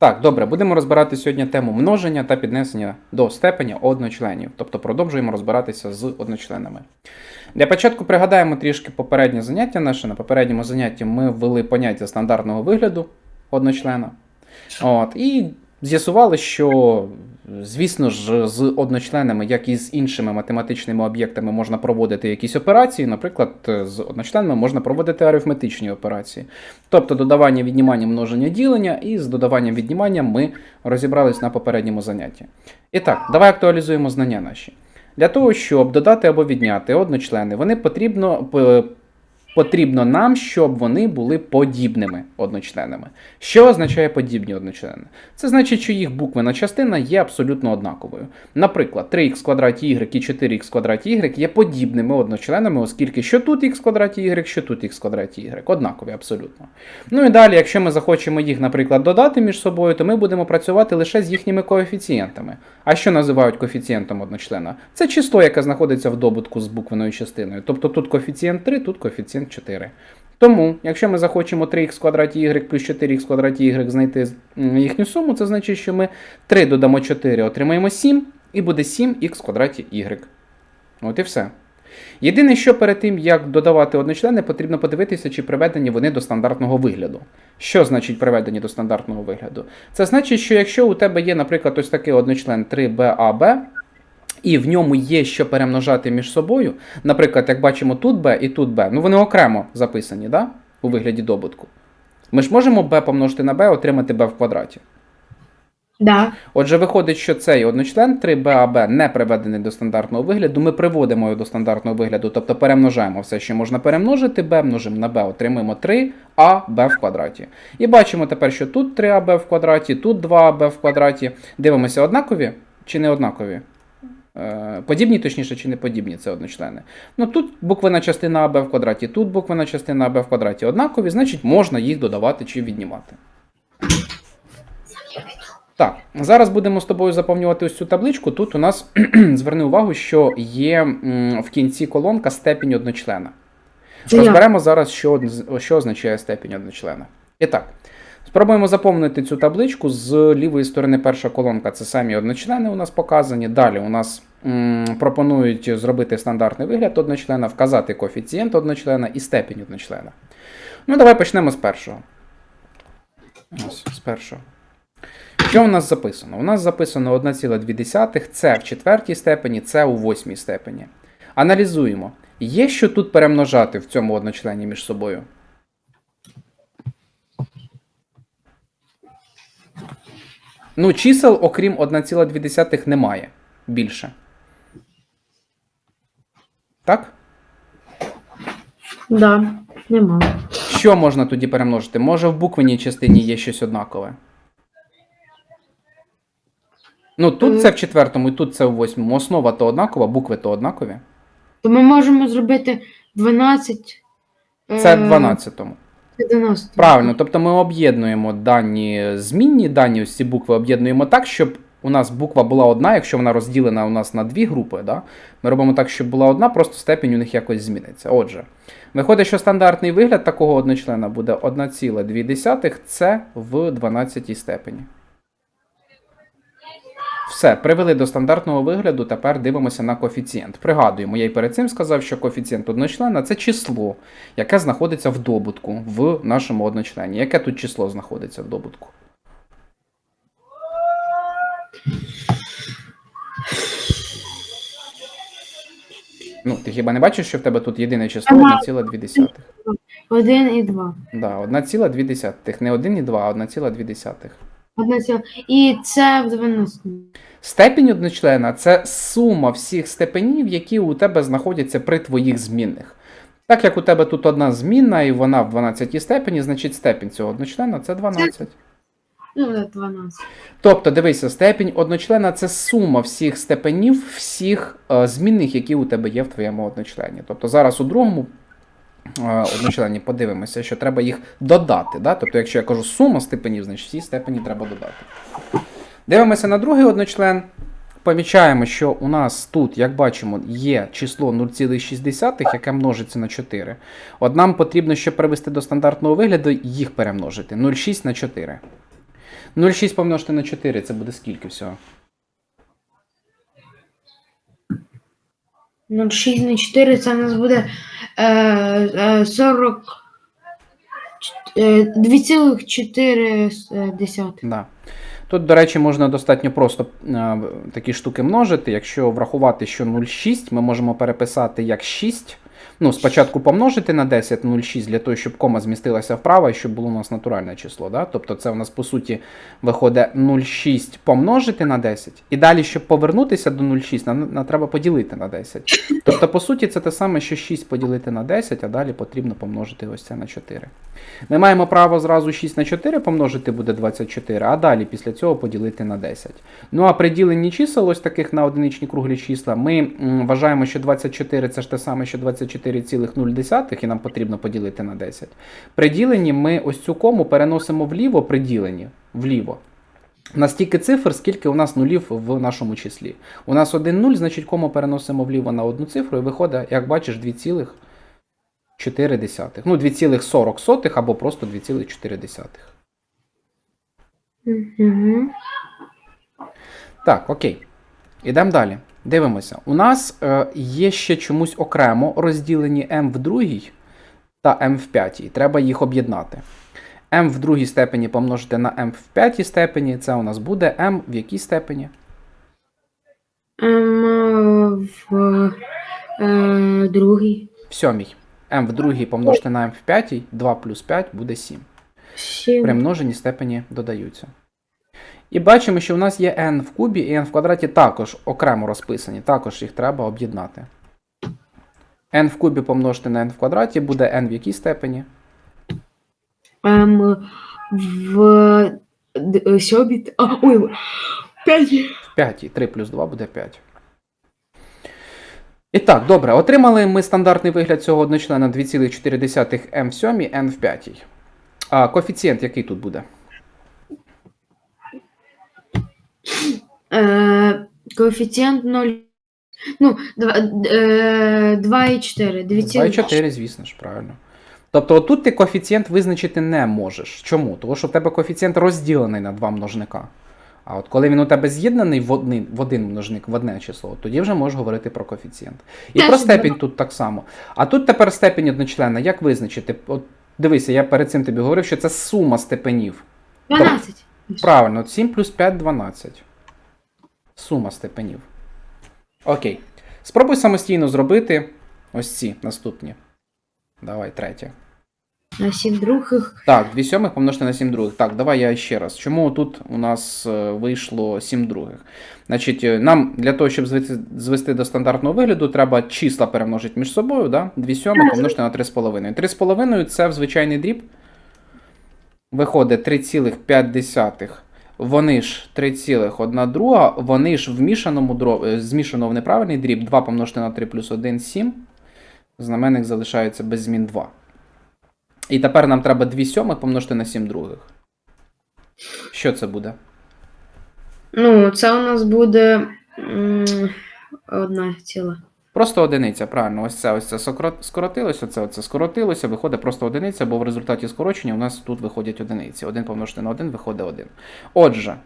Так, добре, будемо розбирати сьогодні тему множення та піднесення до степеня одночленів. Тобто продовжуємо розбиратися з одночленами. Для початку пригадаємо трішки попереднє заняття наше. На попередньому занятті ми ввели поняття стандартного вигляду одночлена. От, і з'ясували, що, звісно ж, з одночленами, як і з іншими математичними об'єктами, можна проводити якісь операції. Наприклад, з одночленами можна проводити арифметичні операції. Тобто додавання, віднімання, множення, ділення, і з додаванням віднімання ми розібрались на попередньому занятті. І так, давай актуалізуємо знання наші. Для того, щоб додати або відняти одночлени, вони потрібно, п- потрібно нам, щоб вони були подібними одночленами. Що означає подібні одночлени? Це значить, що їх буквена частина є абсолютно однаковою. Наприклад, 3х квадраті y і 4х квадраті y є подібними одночленами, оскільки що тут х квадраті y, що тут х квадраті y. Однакові абсолютно. Ну і далі, якщо ми захочемо їх, наприклад, додати між собою, то ми будемо працювати лише з їхніми коефіцієнтами. А що називають коефіцієнтом одночлена? Це число, яке знаходиться в добутку з буквеною частиною. Тобто тут коефіцієнт 3, тут коефіцієнт 4. Тому, якщо ми захочемо 3х квадраті y плюс 4х квадраті y знайти їхню суму, це значить, що ми 3 додамо 4, отримаємо 7, і буде 7х квадраті y. От і все. Єдине, що перед тим, як додавати одночлени, потрібно подивитися, чи приведені вони до стандартного вигляду. Що значить приведені до стандартного вигляду? Це значить, що якщо у тебе є, наприклад, ось такий одночлен 3BAB, і в ньому є що перемножати між собою, наприклад, як бачимо тут b і тут b, ну вони окремо записані, да? у вигляді добутку. Ми ж можемо b помножити на b, отримати b в квадраті. Да. Отже, виходить, що цей одночлен 3BAB не приведений до стандартного вигляду. Ми приводимо його до стандартного вигляду, тобто перемножаємо все, що можна перемножити, b множимо на b, отримуємо 3аб в квадраті. І бачимо тепер, що тут 3аб в квадраті, тут 2аб в квадраті. Дивимося, однакові чи не однакові? Е, Подібні, точніше, чи не подібні це одночлени. Ну тут буквена частина АБ в квадраті, тут буквена частина АБ в квадраті однакові, значить можна їх додавати чи віднімати. Так, зараз будемо з тобою заповнювати ось цю табличку. Тут у нас зверни увагу, що є в кінці колонка степінь одночлена. Це я. Розберемо зараз, що, що означає степінь одночлена. І так, спробуємо заповнити цю табличку. З лівої сторони перша колонка це самі одночлени у нас показані. Далі у нас пропонують зробити стандартний вигляд одночлена, вказати коефіцієнт одночлена і степінь одночлена. Ну, давай почнемо з першого. Ось, з першого. Що у нас записано? У нас записано 1,2, це в четвертій степені, це у восьмій степені. Аналізуємо. Є що тут перемножати в цьому одночлені між собою? Ну, чисел, окрім 1,2 немає більше. Так? Да. Нема. Що можна тоді перемножити? Може в буквенній частині є щось однакове? Ну, тут це в четвертому і тут це в восьмому. Основа то однакова, букви то однакові. То ми можемо зробити 12. Це е, в 12-му. 11. Правильно, тобто ми об'єднуємо дані змінні, дані ось ці букви об'єднуємо так, щоб у нас буква була одна, якщо вона розділена у нас на дві групи, да? ми робимо так, щоб була одна, просто степінь у них якось зміниться. Отже, виходить, що стандартний вигляд такого одночлена буде 1,2 це в 12 степені. Все, привели до стандартного вигляду, тепер дивимося на коефіцієнт. Пригадуємо, я й перед цим сказав, що коефіцієнт одночлена це число, яке знаходиться в добутку в нашому одночлені. Яке тут число знаходиться в добутку? Ну, ти хіба не бачиш, що в тебе тут єдине число Ага. 1,2? 1 і 2. Да, 1,2. Не 1 і 2, а 1,2. Одна ціла. І це в 12. Степінь одночлена це сума всіх степенів, які у тебе знаходяться при твоїх змінних. Так як у тебе тут одна змінна і вона в 12 степені, значить степінь цього одночлена це 12. Ну, 12. Тобто, дивися, степінь одночлена це сума всіх степенів, всіх е, змінних, які у тебе є в твоєму одночлені. Тобто зараз у другому е, одночлені подивимося, що треба їх додати. Да? Тобто, якщо я кажу сума степенів, значить всі степені треба додати. Дивимося на другий одночлен. Помічаємо, що у нас тут, як бачимо, є число 0,6, яке множиться на 4. От нам потрібно, щоб привести до стандартного вигляду, їх перемножити. 0,6 на 4. 0,6 помножити на 4, це буде скільки всього? 0,6 на 4, це у нас буде е, е, 40. е, 2,4. Да. Тут, до речі, можна достатньо просто е, такі штуки множити. Якщо врахувати, що 0,6 ми можемо переписати як 6. Ну, спочатку помножити на 10 0,6 для того, щоб кома змістилася вправо і щоб було у нас натуральне число. Да? Тобто це у нас по суті виходить 0,6 помножити на 10. І далі, щоб повернутися до 0,6, нам, нам треба поділити на 10. Тобто, по суті, це те саме, що 6 поділити на 10, а далі потрібно помножити ось це на 4. Ми маємо право зразу 6 на 4 помножити буде 24, а далі після цього поділити на 10. Ну а при діленні чисел, ось таких на одиничні круглі числа, ми м, вважаємо, що 24 це ж те саме, що 24,0, і нам потрібно поділити на 10. При діленні ми ось цю кому переносимо вліво при діленні, вліво. Настільки цифр, скільки у нас нулів в нашому числі. У нас один 0, значить кому переносимо вліво на одну цифру, і виходить, як бачиш, 2,4. Ну, 2,40 або просто 2,4. Угу. Так, окей. Ідемо далі. Дивимося. У нас е, є ще чомусь окремо розділені m в другій та m в п'ятій. Треба їх об'єднати. m в другій степені помножити на m в п'ятій степені. Це у нас буде m в якій степені? Ем, в е, другий. В сьомій. m в другій помножити на m в п'ятій, 2 плюс 5 буде 7. При 7. множенні степені додаються. І бачимо, що у нас є n в кубі і n в квадраті також окремо розписані, також їх треба об'єднати. n в кубі помножити на n в квадраті буде n в якій степені? Ем, в д- е, ой, п'ятій. В п'ятій. 3 плюс 2 буде 5. І так, добре, отримали ми стандартний вигляд цього одночлена 2,4 m в сьомій, n в п'ятій. А коефіцієнт який тут буде? Е, коефіцієнт 0. Ну, 2, е, 2,4. 2,4. 2,4, звісно ж, правильно. Тобто отут ти коефіцієнт визначити не можеш. Чому? Тому що в тебе коефіцієнт розділений на два множника. А от коли він у тебе з'єднаний в один, в один множник, в одне число, тоді вже можеш говорити про коефіцієнт. І про степінь тут так само. А тут тепер степінь одночлена, як визначити? От дивися, я перед цим тобі говорив, що це сума степенів. 12. Правильно, 7 плюс 5 12. Сума степенів. Окей. Спробуй самостійно зробити ось ці наступні. Давай, третє. На 7 других. Так, 2 сьомих помножити на 7 других. Так, давай я ще раз. Чому тут у нас е, вийшло 7 других? Значить, е, нам для того, щоб звести, звести до стандартного вигляду, треба числа перемножити між собою, да? 2 сьомих помножити на 3,5. 3,5 це в звичайний дріб. Виходить 3,5. Вони ж 3,1 друга, вони ж в мішаному дроб, е, змішано в неправильний дріб 2 помножити на 3 плюс 1 7. Знаменник залишається без змін 2. І тепер нам треба 2 сьомих помножити на 7 других. Що це буде? Ну, це у нас буде одна ціла. Просто одиниця, правильно. Ось це ось це скоротилося, це оце скоротилося, виходить просто одиниця, бо в результаті скорочення у нас тут виходять одиниці. 1 помножити на 1 виходить 1. Отже,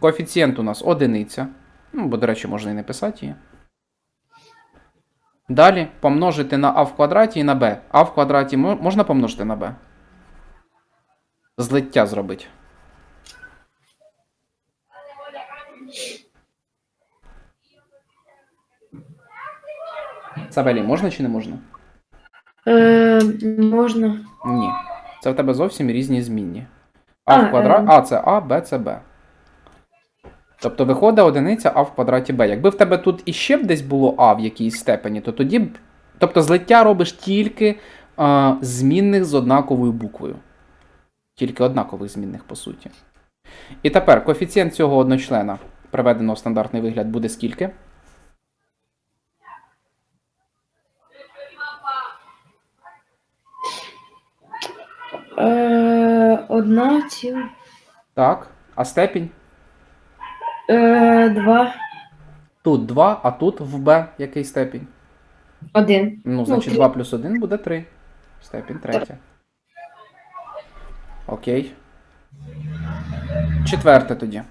коефіцієнт у нас одиниця. Ну, бо, до речі, можна і не писати її. Далі помножити на а в квадраті і на b. А в квадраті можна помножити на b? Злиття зробити. Сабелі, можна чи не можна? Е, можна. Ні. Це в тебе зовсім різні змінні. А, А, в квадраті. е. А це А, Б це Б. Тобто виходить одиниця А в квадраті Б. Якби в тебе тут іще б десь було А в якійсь степені, то тоді б. Тобто злиття робиш тільки а, змінних з однаковою буквою. Тільки однакових змінних, по суті. І тепер коефіцієнт цього одночлена, приведено в стандартний вигляд, буде скільки? Е, одна ціла. Так. А степінь? Е, два. Тут 2, а тут в Б який степінь? Один. Ну, значить, три. 2 плюс 1 буде 3. Степінь третя. Окей. Четверте тоді.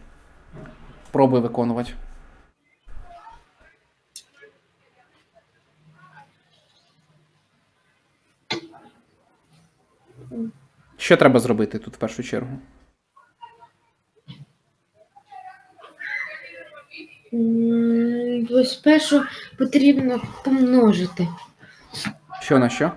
Пробуй виконувати. Що треба зробити тут в першу чергу? М, Спершу потрібно помножити. Що на що?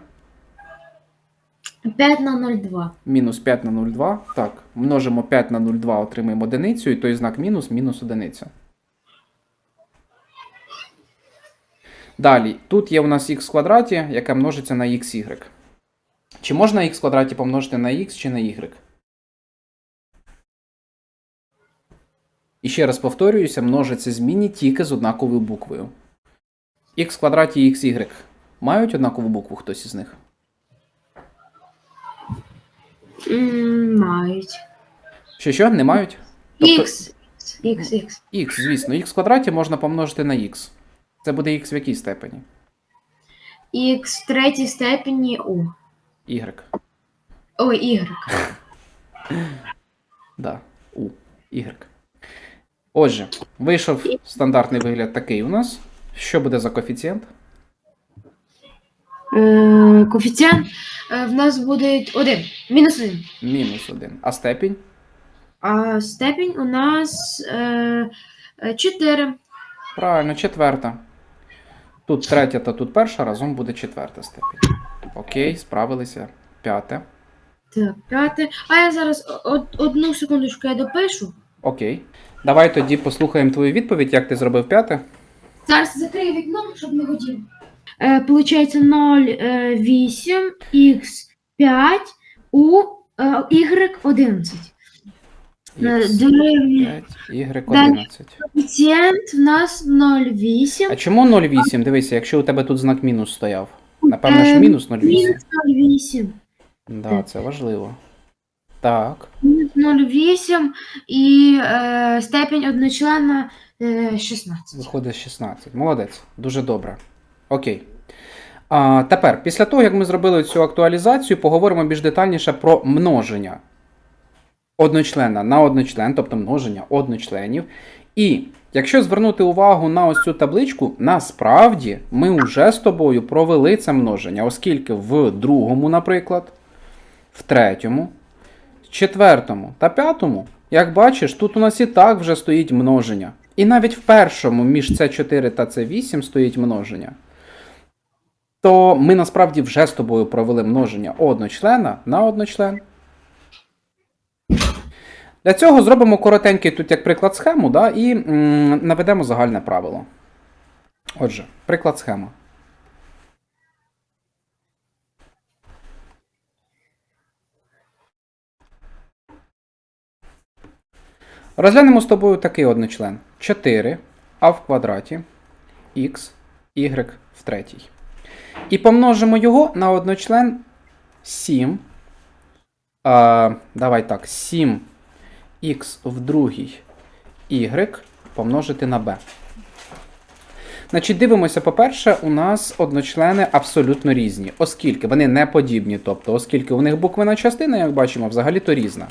5 на 0,2. Мінус 5 на 0,2. Так, множимо 5 на 0,2, отримаємо одиницю, і той знак мінус, мінус одиниця. Далі, тут є у нас х в квадраті, яке множиться на xy. Чи можна х квадраті помножити на х чи на y? І ще раз повторююся, множиться змінні тільки з однаковою буквою. х квадраті і xy мають однакову букву хтось із них? М, Мають. Що що? Не мають? Тобто- Х. Х, х. Х, звісно, х квадраті можна помножити на х. Це буде х в якій степені? Х в третій степені У. Y. Ой, Y. Да, у. Y. Отже, вийшов стандартний вигляд такий у нас. Що буде за коефіцієнт? Е, коефіцієнт е, в нас буде 1. Мінус 1. Мінус 1. А степінь? А степінь у нас е, 4. Правильно, четверта. Тут третя та тут перша, разом буде четверта степінь. Окей, справилися. П'яте. Так, п'яте. А я зараз од- одну секундочку я допишу. Окей. Давай тоді послухаємо твою відповідь, як ти зробив п'яте. Зараз закрию вікно, щоб не хотів. Е, получається 0,8 х 5 у е, y 11. Е, Дорівнює 5, Y 11. коефіцієнт в нас 0,8. А чому 0,8? Дивися, якщо у тебе тут знак мінус стояв. Напевно ж Е, мінус 0,8. Мінус 0,8. Да, це важливо. Так. Мінус 0,8 і е, степень одночлена е, 16. Виходить 16. Молодець. Дуже добре. Окей. А, тепер, після того, як ми зробили цю актуалізацію, поговоримо більш детальніше про множення одночлена на одночлен, тобто множення одночленів. І якщо звернути увагу на ось цю табличку, насправді ми вже з тобою провели це множення, оскільки в другому, наприклад, в третьому, четвертому та п'ятому, як бачиш, тут у нас і так вже стоїть множення. І навіть в першому між С4 та С8 стоїть множення. То ми насправді вже з тобою провели множення одночлена на одночлен. Для цього зробимо коротенький тут як приклад схему, да, і м, наведемо загальне правило. Отже, приклад схема. Розглянемо з тобою такий одночлен. 4 а в квадраті х, y в третій. І помножимо його на одночлен 7. А, давай так, 7 х в другій y помножити на b. Значить, дивимося, по-перше, у нас одночлени абсолютно різні, оскільки вони не подібні, тобто, оскільки у них буквена частина, як бачимо, взагалі-то різна.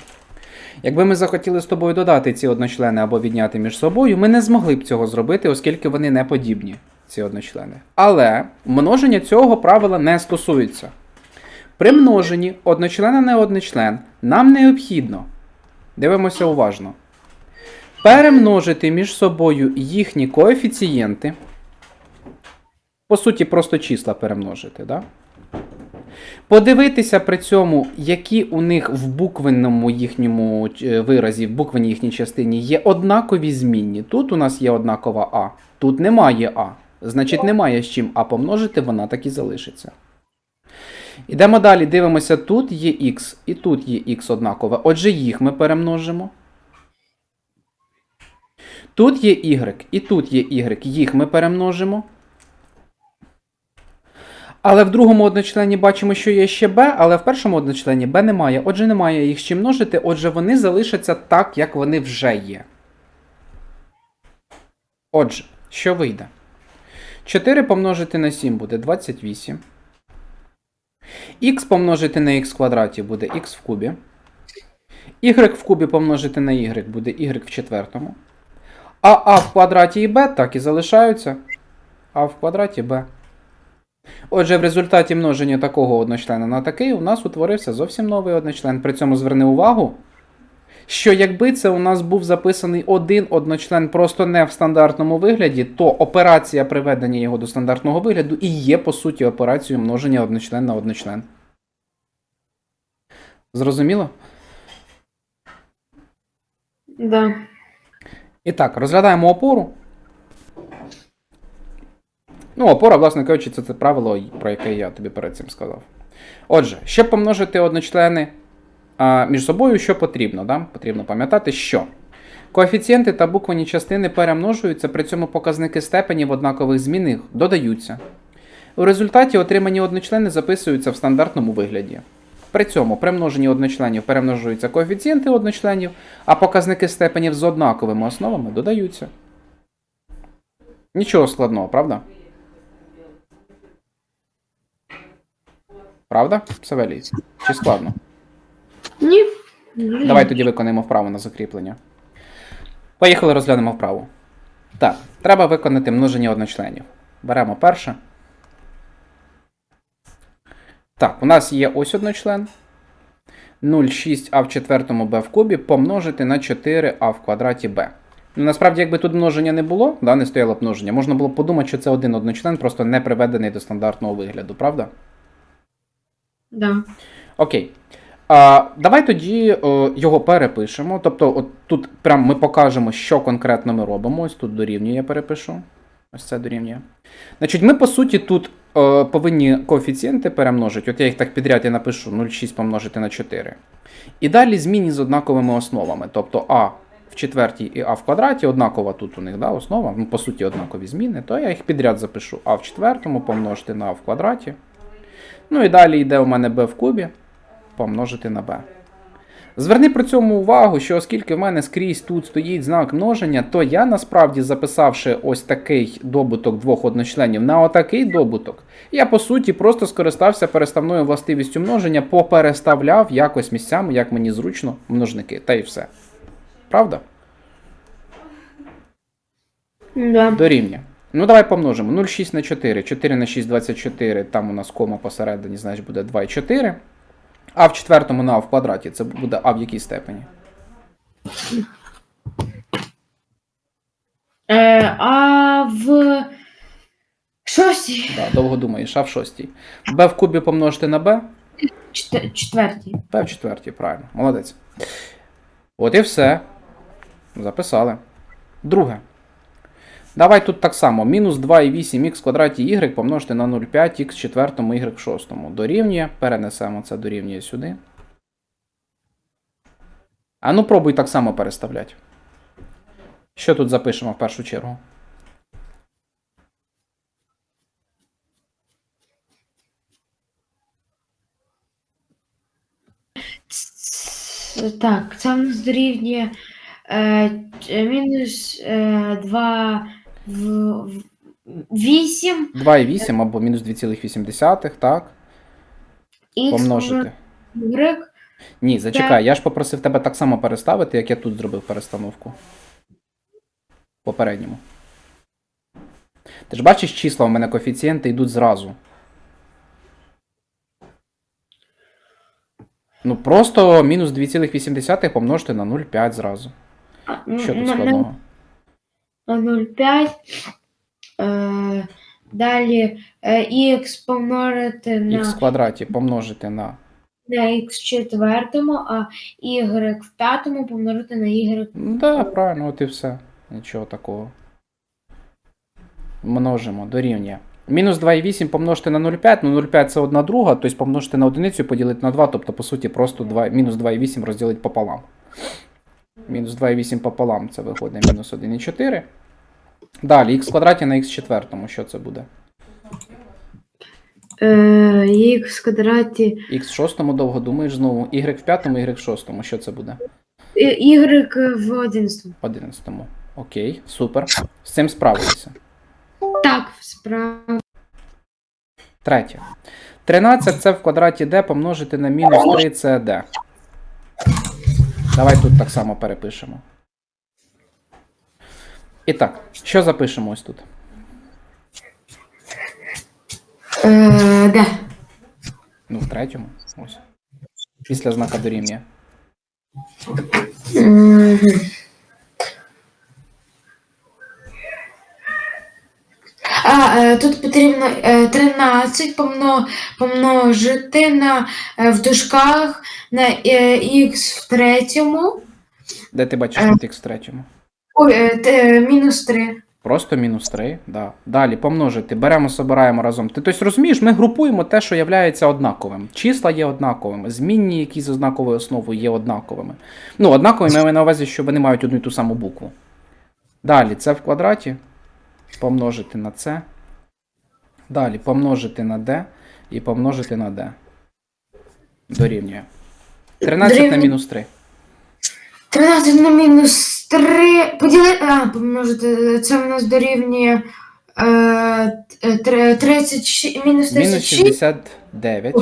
Якби ми захотіли з тобою додати ці одночлени або відняти між собою, ми не змогли б цього зробити, оскільки вони не подібні, ці одночлени. Але множення цього правила не стосується. При множенні одночлена на одночлен нам необхідно, дивимося уважно, перемножити між собою їхні коефіцієнти. По суті, просто числа перемножити, да? Подивитися при цьому, які у них в буквенному їхньому е, виразі, в буквенній їхній частині є однакові змінні. Тут у нас є однакова А, тут немає А. Значить, немає з чим А помножити, вона так і залишиться. Ідемо далі, дивимося, тут є Х і тут є Х однакове. Отже, їх ми перемножимо. Тут є Y і тут є Y, їх ми перемножимо. Але в другому одночлені бачимо, що є ще b, але в першому одночлені b немає. Отже, немає їх з чим множити, отже, вони залишаться так, як вони вже є. Отже, що вийде? 4 помножити на 7 буде 28. Х помножити на х в квадраті буде х в кубі. y в кубі помножити на y буде y в четвертому. А а в квадраті і b так і залишаються. А в квадраті b. Отже, в результаті множення такого одночлена на такий у нас утворився зовсім новий одночлен. При цьому зверни увагу, що якби це у нас був записаний один одночлен просто не в стандартному вигляді, то операція приведення його до стандартного вигляду і є, по суті, операцією множення одночлен на одночлен. Зрозуміло? Да. І так, розглядаємо опору. Ну, опора, власне кажучи, це це правило, про яке я тобі перед цим сказав. Отже, щоб помножити одночлени між собою, що потрібно? Да? Потрібно пам'ятати, що коефіцієнти та буквені частини перемножуються, при цьому показники степені в однакових змінних додаються. У результаті отримані одночлени записуються в стандартному вигляді. При цьому при множенні одночленів перемножуються коефіцієнти одночленів, а показники степенів з однаковими основами додаються. Нічого складного, правда? Правда, Савелій? Чи складно? Ні. Давай тоді виконаємо вправу на закріплення. Поїхали розглянемо вправу. Так, треба виконати множення одночленів. Беремо перше. Так, у нас є ось одночлен. 0,6а в четвертому b в кубі помножити на 4а в квадраті b. Ну, насправді, якби тут множення не було, да, не стояло б множення, можна було б подумати, що це один одночлен, просто не приведений до стандартного вигляду, правда? Да. Окей. А, давай тоді о, його перепишемо. Тобто, от тут прям ми покажемо, що конкретно ми робимо. Ось тут дорівнює, я перепишу. Ось це дорівнює. Значить, ми по суті тут е, повинні коефіцієнти перемножити. От я їх так підряд я напишу 0,6 помножити на 4. І далі змінні з однаковими основами. Тобто А в четвертій і А в квадраті, однакова тут у них да, основа, ну, по суті, однакові зміни, то я їх підряд запишу А в четвертому помножити на А в квадраті. Ну і далі йде у мене b в кубі помножити на b. Зверни при цьому увагу, що оскільки в мене скрізь тут стоїть знак множення, то я насправді записавши ось такий добуток двох одночленів на отакий добуток, я по суті просто скористався переставною властивістю множення, попереставляв якось місцями, як мені зручно, множники, та й все. Правда? Да. Дорівнює. Ну, давай помножимо. 0,6 на 4. 4 на 6 24. Там у нас кома посередині, значить буде 2,4. А в четвертому на А в квадраті це буде А в якій степені? Е, а в шостій. Да, довго думаєш, А в шостій. Б в кубі помножити на Б. Чте- четвертій. Б в четвертій, правильно. Молодець. От і все. Записали. Друге. Давай тут так само. Мінус 2,8х в квадраті y помножити на 0,5х в четвертому y в шостому. Дорівнює. Перенесемо це дорівнює сюди. А ну пробуй так само переставляти. Що тут запишемо в першу чергу? Так, це в нас дорівнює е, мінус е, 2 в, в 8 2,8 або мінус 2,8, так? х Помножити. y. Ні, зачекай, я ж попросив тебе так само переставити, як я тут зробив перестановку. Попередньому. Ти ж бачиш числа, у мене коефіцієнти йдуть зразу. Ну, просто мінус 2,8 помножити на 0,5 зразу. Ну, Що тут на- складного? На 0,5. Е, далі е, х помножити на, Х в квадраті помножити на. на х в четвертому, а y в п'ятому помножити на y. Ну, да, правильно, от і все. Нічого такого. Множимо, дорівнює. Мінус 2,8 помножити на 0,5, ну 0,5 це 1 друга, тобто помножити на одиницю і поділити на 2, тобто, по суті, просто 2, мінус 2,8 розділити пополам. Мінус 2,8 пополам це виходить мінус 1,4. Далі, х квадраті на х четвертому, що це буде? Е, х в квадраті. Х в шостому довго думаєш знову, y в п'ятому, y в шостому, що це буде? Е, y в 11. В одинадцятому. Окей, супер. З цим справилися. Так, справа. Третє. 13 це в квадраті d помножити на мінус 3 це d. Давай тут так само перепишемо. І так, що запишемо ось тут? Е, де? Ну, в третьому. Ось. Після знака дорівнює. Мгм. А, е, тут потрібно е, 13 помно, помножити на е, в дужках на е, х в третьому. Де ти бачиш Е. тут х в третьому? Ой, е, те, мінус 3. Просто мінус 3, да. Далі помножити, беремо, собираємо разом. Ти тобто розумієш, ми групуємо те, що є однаковим. Числа є однаковими, змінні, які з однаковою основою є однаковими. Ну, однаковими я маю на увазі, що вони мають одну і ту саму букву. Далі це в квадраті. Помножити на це. Далі помножити на d і помножити на d. Дорівнює. 13 на мінус 3. 13 на мінус 3. Поділи... А, помножити. Це у нас дорівнює е, е, тре- 36, мінус Мінус 36. 69.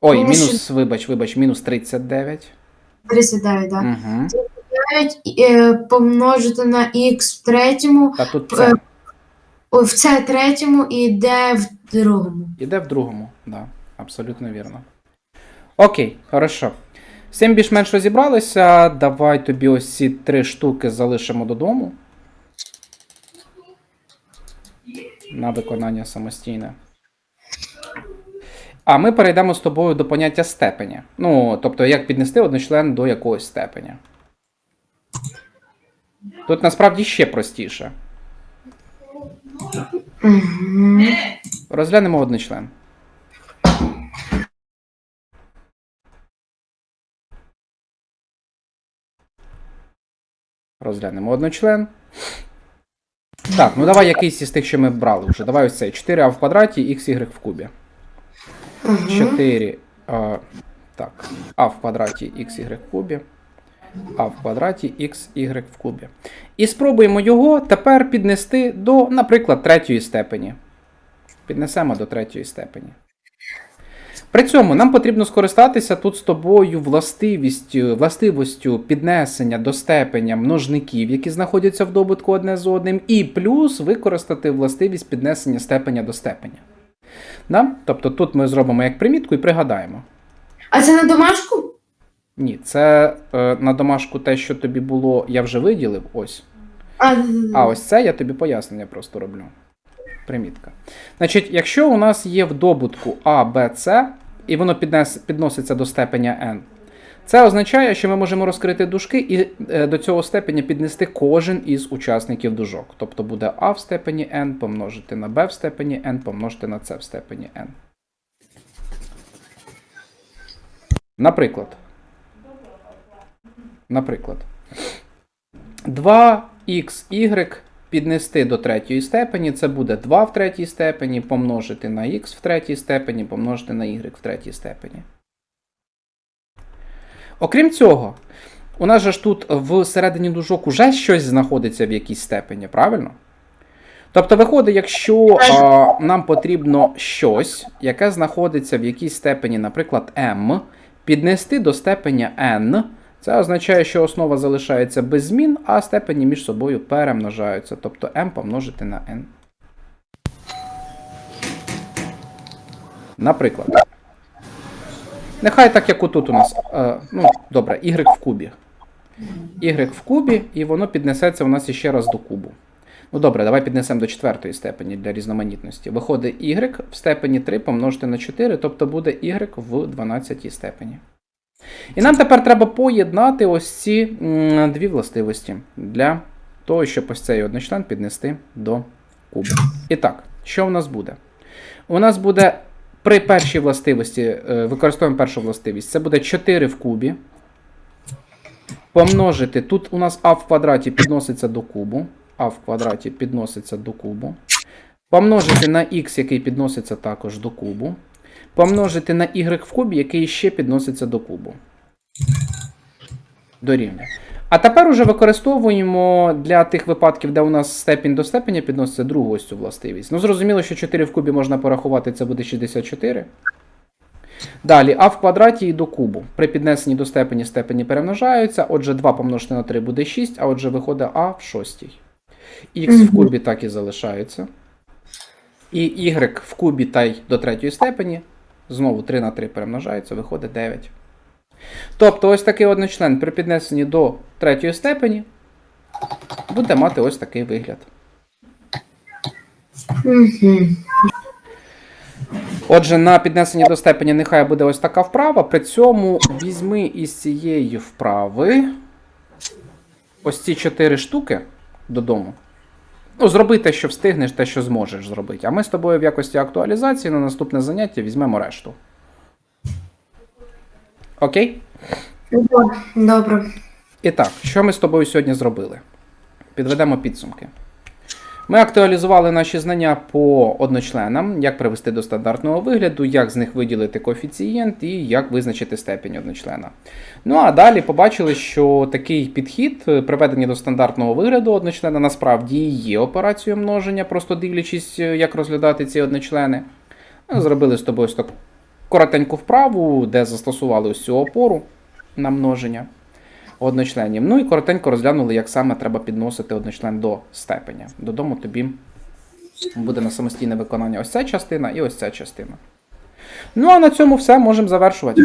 Ой, Мінус мінус, вибач, вибач, мінус 39. 39, так. Угу. 9 е, помножити на х в третьому, Та тут це. О, в це третьому і йде в другому. Іде в другому, да, абсолютно вірно. Окей, хорошо. Цим більш-менш розібралися. Давай тобі ось ці три штуки залишимо додому. На виконання самостійне. А ми перейдемо з тобою до поняття степеня. Ну, тобто, як піднести одночлен до якогось степеня. Тут насправді ще простіше. Угу. Розглянемо одночлен. Розглянемо одночлен. Так, ну давай якийсь із тих, що ми брали вже. Давай ось цей 4а в квадраті, xy в кубі. 4. А, так, а в квадраті xy в кубі. А в квадраті xy в кубі. І спробуємо його тепер піднести до, наприклад, третьої степені. Піднесемо до третьої степені. При цьому нам потрібно скористатися тут з тобою властивістю, властивостю піднесення до степеня множників, які знаходяться в добутку одне з одним, і плюс використати властивість піднесення степеня до степеня. Да? Тобто тут ми зробимо як примітку і пригадаємо. А це на домашку? Ні, це е, на домашку те, що тобі було, я вже виділив. Ось. А, А ось це я тобі пояснення просто роблю. Примітка. Значить, якщо у нас є в добутку А, Б, С, і воно піднес, підноситься до степеня n, це означає, що ми можемо розкрити дужки і е, до цього степеня піднести кожен із учасників дужок. Тобто буде А в степені n помножити на b в степені n помножити на c в степені n. Наприклад. Наприклад. 2xy піднести до третьої степені, це буде 2 в третій степені, помножити на х в третій степені, помножити на y в третій степені. Окрім цього, у нас же ж тут всередині дужок уже щось знаходиться в якійсь степені, правильно? Тобто, виходить, якщо а, нам потрібно щось, яке знаходиться в якійсь степені, наприклад, m, піднести до степеня n, це означає, що основа залишається без змін, а степені між собою перемножаються. Тобто m помножити на n. Наприклад. Нехай так, як отут у нас. Е, ну, добре, y в кубі. y в кубі, і воно піднесеться у нас іще раз до кубу. Ну добре, давай піднесемо до четвертої степені для різноманітності. Виходить y в степені 3 помножити на 4, тобто буде y в 12 степені. І нам тепер треба поєднати ось ці дві властивості для того, щоб ось цей одночлен піднести до кубу. І так, що у нас буде? У нас буде при першій властивості, е, використовуємо першу властивість, це буде 4 в кубі. Помножити. Тут у нас а в квадраті підноситься до кубу. А в квадраті підноситься до кубу. Помножити на х, який підноситься також до кубу. Помножити на y в кубі, який ще підноситься до кубу. Дорівнює. А тепер уже використовуємо для тих випадків, де у нас степінь до степеня підноситься другу ось цю властивість. Ну, зрозуміло, що 4 в кубі можна порахувати, це буде 64. Далі, а в квадраті і до кубу. При піднесенні до степені степені перемножаються. Отже, 2 помножити на 3 буде 6, а отже виходить а в шостій. Х в кубі так і залишається. І y в кубі та й до третьої степені. Знову 3 на 3 перемножається, виходить 9. Тобто, ось такий одночлен при піднесенні до третьої степені буде мати ось такий вигляд. Отже, на піднесенні до степені нехай буде ось така вправа. При цьому візьми із цієї вправи ось ці чотири штуки додому. Ну, зроби те, що встигнеш, те, що зможеш зробити. А ми з тобою в якості актуалізації на наступне заняття візьмемо решту. Окей? Добре. І так, що ми з тобою сьогодні зробили? Підведемо підсумки. Ми актуалізували наші знання по одночленам, як привести до стандартного вигляду, як з них виділити коефіцієнт і як визначити степень одночлена. Ну а далі побачили, що такий підхід е, приведення до стандартного вигляду одночлена насправді є операцією множення, просто дивлячись, е, як розглядати ці одночлени. Ну, Зробили з тобою коротеньку вправу, де застосували ось цю опору на множення одночленів. Ну і коротенько розглянули, як саме треба підносити одночлен до степеня. Додому тобі буде на самостійне виконання ось ця частина і ось ця частина. Ну а на цьому все можемо завершувати.